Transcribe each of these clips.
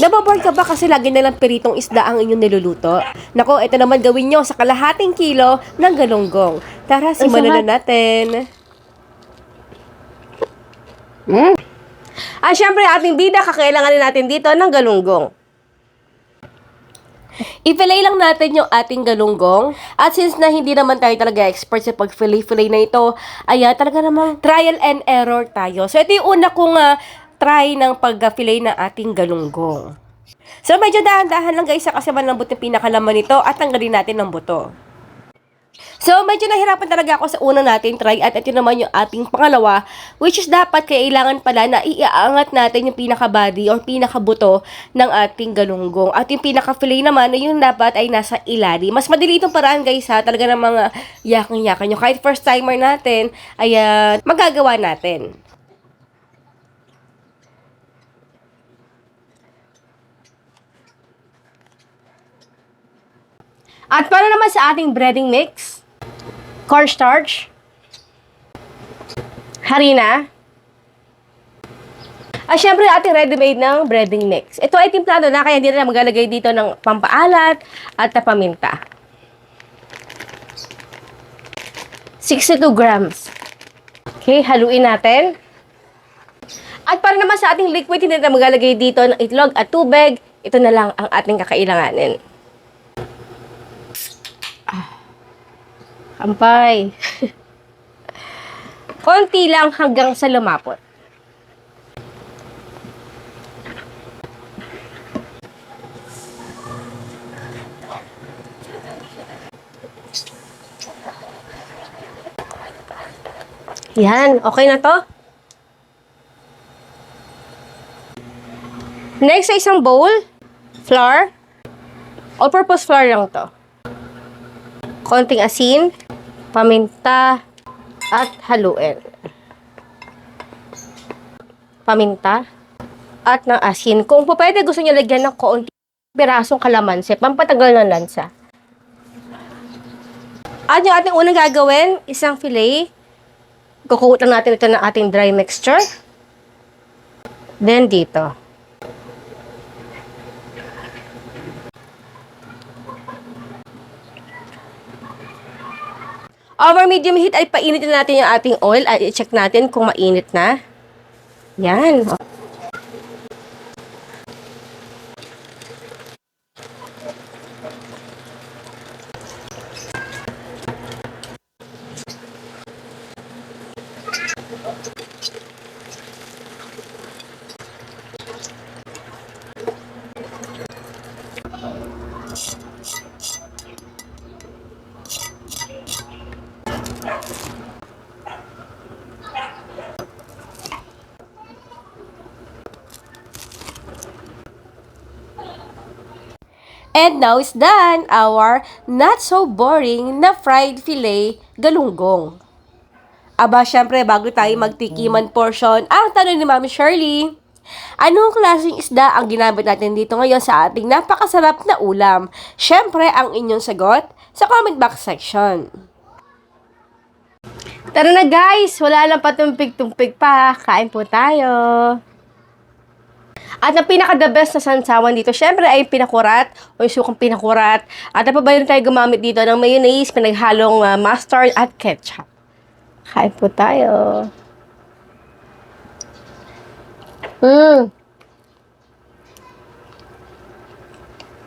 Nababoard ka ba kasi lagi na lang piritong isda ang inyong niluluto? Nako, ito naman gawin nyo sa kalahating kilo ng galunggong. Tara, simulan na natin. Mm. Ah, syempre, ating bida, kakailanganin natin dito ng galunggong. I-fillet lang natin yung ating galunggong. At since na hindi naman tayo talaga expert sa pag-fillet-fillet na ito, ay ah, talaga namang trial and error tayo. So, ito yung una kong ah, try ng pag-fillet ng ating galunggong. So, medyo dahan-dahan lang guys, ah, kasi malambot yung pinakalaman nito at tanggalin natin ng buto. So, medyo nahirapan talaga ako sa una natin try at ito naman yung ating pangalawa which is dapat kailangan pala na iaangat natin yung pinaka-body or pinaka-buto ng ating galunggong. At yung pinaka-fillet naman, yung dapat ay nasa ilalim. Mas madali itong paraan guys ha, talaga ng mga yaking-yakan nyo. Kahit first timer natin, ay ah, magagawa natin. At para naman sa ating breading mix, cornstarch, harina, at syempre ating ready-made ng breading mix. Ito ay timplado na kaya hindi na maglalagay dito ng pampaalat at paminta. 62 grams. Okay, haluin natin. At para naman sa ating liquid, hindi na maglalagay dito ng itlog at tubig. Ito na lang ang ating kakailanganin. Kampay. Konti lang hanggang sa lumapot. Yan, okay na to. Next sa isang bowl, flour. All-purpose flour lang to konting asin, paminta, at haluin. Paminta at ng asin. Kung po pwede gusto niyo lagyan ng konting pirasong kalamansi, pampatagal ng lansa. At yung ating unang gagawin, isang fillet. Kukuot lang natin ito ng ating dry mixture. Then dito. Over medium heat ay painitin natin yung ating oil at i-check natin kung mainit na. Yan. And now is done our not so boring na fried filet galunggong. Aba, syempre, bago tayo magtikiman portion, ang tanong ni Mami Shirley, anong klaseng isda ang ginamit natin dito ngayon sa ating napakasarap na ulam? Syempre, ang inyong sagot sa comment box section. Tara na guys, wala lang patumpig-tumpig pa. Kain po tayo. At ang pinaka-the best na sansawan dito, syempre ay pinakurat o yung sukang pinakurat. At ang pabayon tayo gumamit dito ng mayonnaise, pinaghalong uh, mustard at ketchup. Kain po tayo. Mmm.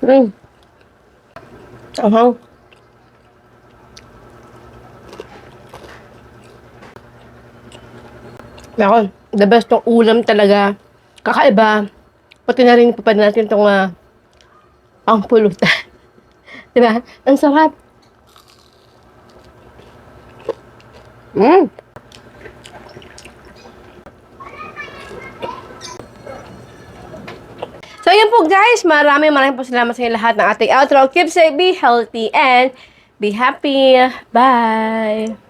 Mmm. Anghang. Nako, the best tong ulam talaga. Kakaiba. Pati na rin pa natin itong uh, ang pulutan. diba? Ang sarap. Mm. So, yun po guys. Maraming maraming po salamat sa inyo lahat ng ating outro. Keep safe, be healthy, and be happy. Bye!